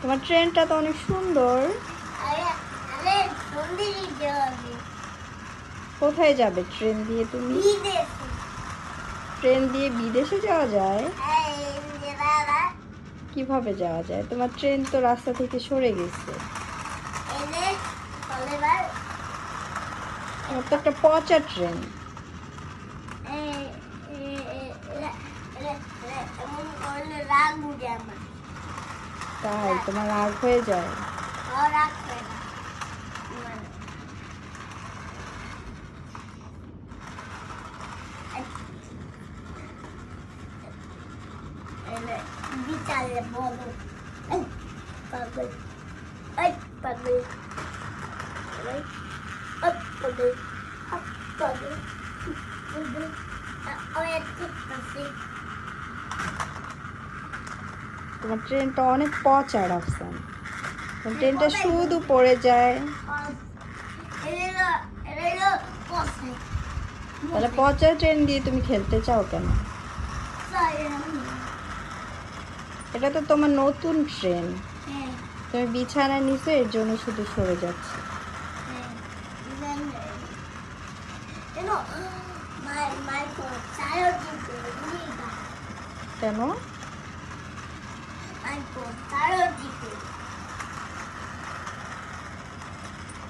তোমার ট্রেনটা তো অনেক সুন্দর। কোথায় যাবে? ট্রেন দিয়ে তুমি? ট্রেন দিয়ে বিদেশে যাওয়া যায়? কীভাবে যাওয়া যায়? তোমার ট্রেন তো রাস্তা থেকে সরে গেছে। তো একটা পচা ট্রেন রাগ তাই তোমার রাগ হয়ে যায়? মানে বিচারে বলো পাগল। এই পাগল। এই পাগল। পাগল। ওই আছে তোমার ট্রেনটা অনেক পচা রাখছেন ট্রেনটা শুধু পড়ে যায়। তাহলে পচা ট্রেন দিয়ে তুমি খেলতে চাও কেন? এটা তো তোমার নতুন ট্রেন। তুমি বিছানায় নিচে এর জন্য শুধু সরে যাচ্ছে। You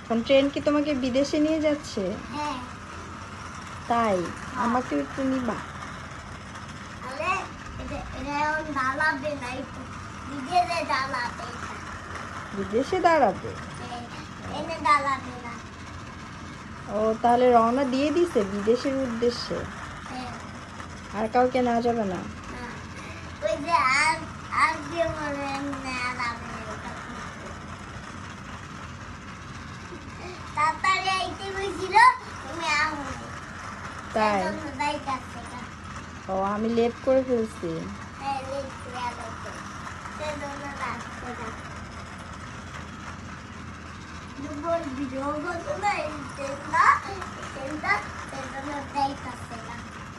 কোন ট্রেন কি তোমাকে বিদেশে নিয়ে যাচ্ছে? হ্যাঁ। তাই আমাকে একটু নিবা। এখন বিদেশে দাঁড়াবে? হ্যাঁ, ও তাহলে রওনা দিয়ে দিছে বিদেশের উদ্দেশ্যে? হ্যাঁ। আর কাউকে না যাবে না না ওই যে আর আর যে মনে দাঁড়াবে না ওটা খুঁজতে। তাড়াতাড়ি আইতে বলছিল তুমি আহো তাই। ও আমি লেট করে ফেলছি হ্যাঁ।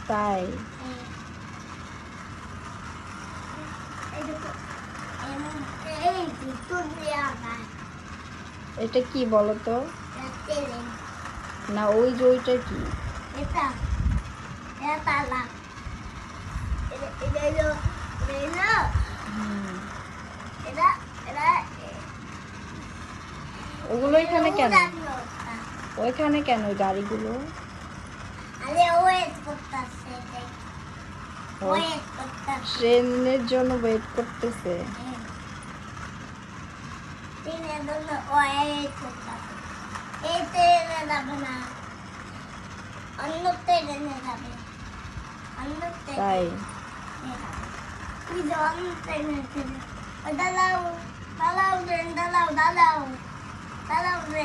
তাই হ্যাঁ। এটা কি বলো তো এটা ট্রেন। না ওই যে ওইটা কি? ওগুলো এখানে কেন? ওইখানে কেন ওই গাড়িগুলো ট্রেনের জন্য ওয়েট করতেছে। ট্রেনের জন্য ওয়েট করতেছে। এই ট্রেনে যাবে না অন্য ট্রেনে যাবে অন্য তাই ট্রেনে যাবে ওই যে অন্য ট্রেনে ট্রেনে দাঁড়াও দাঁড়াও ট্রেন দাঁড়াও দাঁড়াও দাঁড়াও ট্রেন